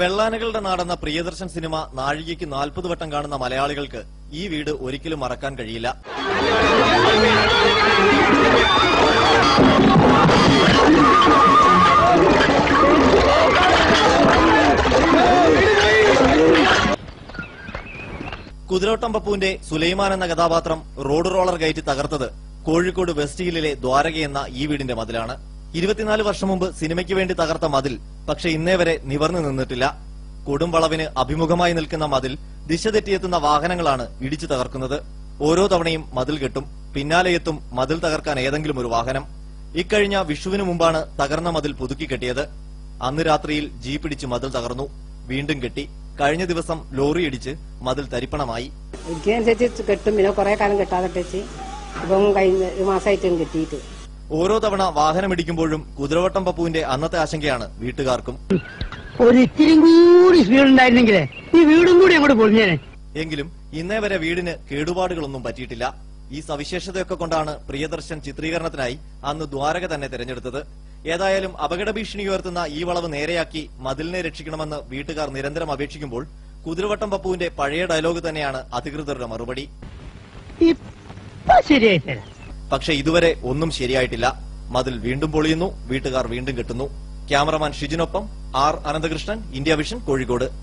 വെള്ളാനകളുടെ നാടെന്ന Priyadarshan cinema നാഴികയ്ക്ക് നാൽപ്പത് വട്ടം കാണുന്ന മലയാളികൾക്ക് ഈ വീട് ഒരിക്കലും മറക്കാൻ കഴിയില്ല. കുതിരോട്ടം സുലൈമാൻ എന്ന കഥാപാത്രം റോഡ് റോളർ കയറ്റി തകർത്തത് കോഴിക്കോട് വെസ്റ്റ് ഹില്ലിലെ ദ്വാരക എന്ന ഈ വീടിന്റെ മതിലാണ്. ഇരുപത്തിനാല് വർഷം മുമ്പ് സിനിമയ്ക്ക് വേണ്ടി തകർത്ത മതിൽ പക്ഷെ ഇന്നേ വരെ നിവർന്നു നിന്നിട്ടില്ല. കൊടുംവളവിന് അഭിമുഖമായി നിൽക്കുന്ന മതിൽ ദിശ തെറ്റിയെത്തുന്ന വാഹനങ്ങളാണ് ഇടിച്ചു തകർക്കുന്നത്. ഓരോ തവണയും മതിൽ കെട്ടും. പിന്നാലെ എത്തും മതിൽ തകർക്കാൻ ഏതെങ്കിലും ഒരു വാഹനം. ഇക്കഴിഞ്ഞ വിഷുവിനു മുമ്പാണ് തകർന്ന മതിൽ പുതുക്കി കെട്ടിയത്. അന്ന് രാത്രിയിൽ ജീപ്പിടിച്ച് മതിൽ തകർന്നു. വീണ്ടും കെട്ടി. കഴിഞ്ഞ ദിവസം ലോറി ഇടിച്ച് മതിൽ തരിപ്പണമായി. കെട്ടും. പിന്നെ കുറെ കാലം കെട്ടാതെ ഇപ്പം കഴിഞ്ഞ ഒരു മാസമായിട്ടും കെട്ടിയിട്ട്. ഓരോ തവണ വാഹനമിടിക്കുമ്പോഴും കുതിരവട്ടം പപ്പുവിന്റെ അന്നത്തെ ആശങ്കയാണ് വീട്ടുകാർക്കും. ഒരു ഇത്തിരി കൂടി സ്പീഡുണ്ടായിരുന്നെങ്കിൽ ഈ വീടും കൂടി അങ്ങോട്ട് പൊളിഞ്ഞേനെ. എങ്കിലും ഇന്നേ വരെ വീടിന് കേടുപാടുകളൊന്നും പറ്റിയിട്ടില്ല. ഈ സവിശേഷതയൊക്കെ കൊണ്ടാണ് പ്രിയദർശൻ ചിത്രീകരണത്തിനായി അന്ന് ദ്വാരക തന്നെ തെരഞ്ഞെടുത്തത്. ഏതായാലും അപകട ഭീഷണി ഉയർത്തുന്ന ഈ വളവ് നേരെയാക്കി മതിലിനെ രക്ഷിക്കണമെന്ന് വീട്ടുകാർ നിരന്തരം അപേക്ഷിക്കുമ്പോൾ കുതിരവട്ടം പപ്പുവിന്റെ പഴയ ഡയലോഗ് തന്നെയാണ് അധികൃതരുടെ മറുപടി. ശരിയായി പക്ഷെ ഇതുവരെ ഒന്നും ശരിയായിട്ടില്ല. മതിൽ വീണ്ടും പൊളിയുന്നു വീട്ടുകാർ വീണ്ടും കെട്ടുന്നു. Cameraman ഷിജിനൊപ്പം R Ananthakrishnan India vision Kozhikode.